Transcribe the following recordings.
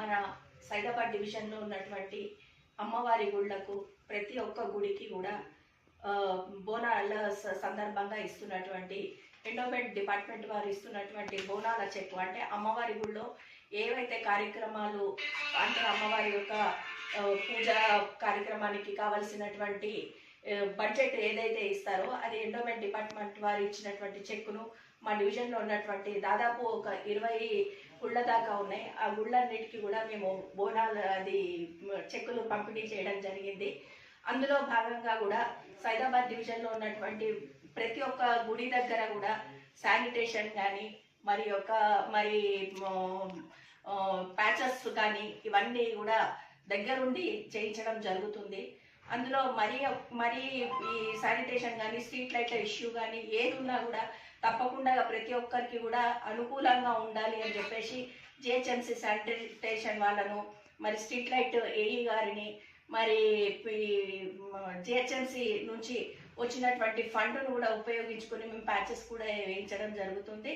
మన సైదాబాద్ డివిజన్లో ఉన్నటువంటి అమ్మవారి గుళ్ళకు ప్రతి ఒక్క గుడికి కూడా బోనాల స- సందర్భంగా ఇస్తున్నటువంటి ఎండోమెంట్ డిపార్ట్మెంట్ వారు ఇస్తున్నటువంటి బోనాల చెక్ అంటే అమ్మవారి గుళ్ళో ఏవైతే కార్యక్రమాలు అంటే అమ్మవారి యొక్క పూజా పూజ కార్యక్రమానికి కావలసినటువంటి బడ్జెట్ ఏదైతే ఇస్తారో అది ఎండోమెంట్ డిపార్ట్మెంట్ వారు ఇచ్చినటువంటి చెక్కును మా డివిజన్లో ఉన్నటువంటి దాదాపు ఒక ఇరవై గుళ్ళ దాకా ఉన్నాయి. ఆ గుళ్ళన్నిటికీ కూడా మేము బోనాలు అది చెక్కులు పంపిణీ చేయడం జరిగింది. అందులో భాగంగా కూడా సైదాబాద్ డివిజన్లో ఉన్నటువంటి ప్రతి ఒక్క గుడి దగ్గర కూడా శానిటేషన్ కానీ మరి ఒక మరి ప్యాచెస్ కానీ ఇవన్నీ కూడా దగ్గరుండి చేయించడం జరుగుతుంది. అందులో మరి మరి ఈ శానిటేషన్ కానీ స్ట్రీట్ లైట్ల ఇష్యూ కానీ ఏది ఉన్నా కూడా తప్పకుండా ప్రతి ఒక్కరికి కూడా అనుకూలంగా ఉండాలి అని చెప్పేసి జిహెచ్ఎంసీ శానిటేషన్ వాళ్ళను మరి స్ట్రీట్ లైట్ ఏఈ గారిని మరి జిహెచ్ఎంసీ నుంచి వచ్చినటువంటి ఫండ్ను కూడా ఉపయోగించుకొని మేము ప్యాచెస్ కూడా వేయించడం జరుగుతుంది.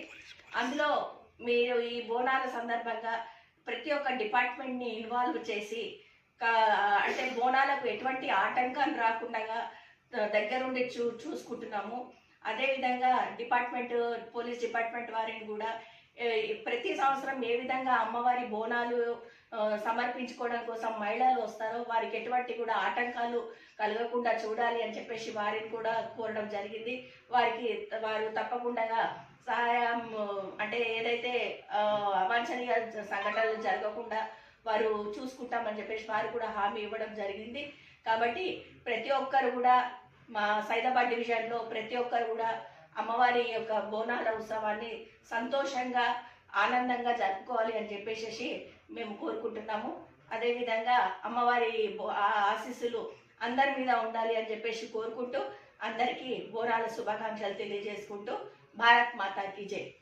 అందులో మీరు ఈ బోనాల సందర్భంగా ప్రతి ఒక్క డిపార్ట్మెంట్ని ఇన్వాల్వ్ చేసి అంటే బోనాలకు ఎటువంటి ఆటంకం రాకుండా దగ్గరుండి చూ చూసుకుంటున్నాము. అదేవిధంగా డిపార్ట్మెంట్ పోలీస్ డిపార్ట్మెంట్ వారిని కూడా ప్రతి సంవత్సరం ఏ విధంగా అమ్మవారి బోనాలు సమర్పించుకోవడం కోసం మహిళలు వస్తారో వారికి ఎటువంటి కూడా ఆటంకాలు కలగకుండా చూడాలి అని చెప్పేసి వారిని కూడా కోరడం జరిగింది. వారికి వారు తప్పకుండా సహాయం అంటే ఏదైతే అవాంఛనీయ సంఘటనలు జరగకుండా వారు చూసుకుంటామని చెప్పేసి వారు కూడా హామీ ఇవ్వడం జరిగింది. కాబట్టి ప్రతి ఒక్కరు కూడా మా సైదాబాద్ డివిజన్లో ప్రతి ఒక్కరు కూడా అమ్మవారి యొక్క బోనాల ఉత్సవాన్ని సంతోషంగా ఆనందంగా జరుపుకోవాలి అని చెప్పేసి మేము కోరుకుంటున్నాము. అదేవిధంగా అమ్మవారి బో- ఆ ఆశీస్సులు అందరి మీద ఉండాలి అని చెప్పేసి కోరుకుంటూ అందరికీ బోనాల శుభాకాంక్షలు తెలియజేసుకుంటూ భారత్ మాతాకి జై.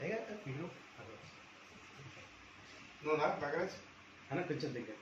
ఏగా ఇల్లు అక్కడ నువ్వు నాకు నగరాజ్ అన్న కొంచెం దగ్గర